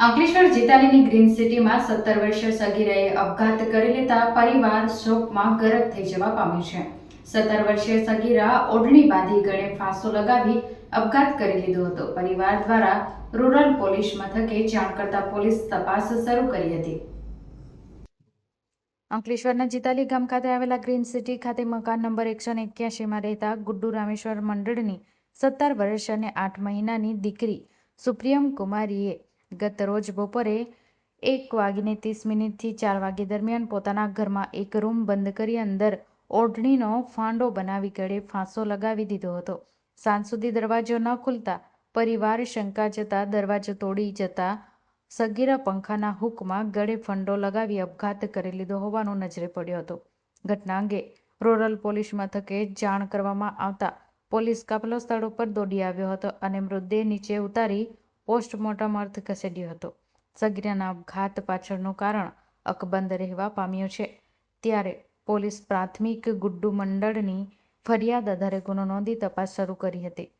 Ankleshwar જીતાલીની green સિટીમાં સત્તર વર્ષીય સગીરાએ અપઘાત કરી લેતા પરિવાર શોકમાં ગરક થઈ જવા પામ્યું છે. સત્તર વર્ષીય સગીરા ઓઢણી બાંધી ગળે ફાંસો લગાવી અપઘાત કરી લીધો હતો. પરિવાર દ્વારા રૂરલ પોલીસ મથકે જાણ કરતા પોલીસ તપાસ શરૂ કરી હતી. અંકલેશ્વરના જીતાલી ગામ ખાતે આવેલા ગ્રીન સિટી ખાતે મકાન નંબર એકસો ને એક્યાસીમાં રહેતા ગુડ્ડુ રામેશ્વર મંડળની સત્તર વર્ષ અને આઠ મહિનાની દીકરી સુપ્રિયમ કુમારીએ ગત રોજ બપોરે એક વાગીને ત્રીસ મિનિટથી ચાર વાગે દરમિયાન પોતાના ઘરમાં એક રૂમ બંધ કરી અંદર ઓઢણીનો ફાંડો બનાવી ગળે ફાંસો લગાવી દીધો હતો. સાંજ સુધી દરવાજો ન ખુલતા પરિવાર શંકા જતા દરવાજો તોડી જતા સગીરા પંખાના હુકમાં ગળે ફંડો લગાવી અપઘાત કરી લીધો હોવાનું નજરે પડ્યો હતો. ઘટના અંગે રૂરલ પોલીસ મથકે જાણ કરવામાં આવતા પોલીસ કાફલો સ્થળ ઉપર દોડી આવ્યો હતો અને મૃતદેહ નીચે ઉતારી પોસ્ટમોર્ટમ અર્થ ખસેડ્યો હતો. સગીરાના ઘાત પાછળનું કારણ અકબંધ રહેવા પામ્યું છે. ત્યારે પોલીસ પ્રાથમિક ગુડ્ડુ મંડળની ફરિયાદ આધારે ગુનો નોંધી તપાસ શરૂ કરી હતી.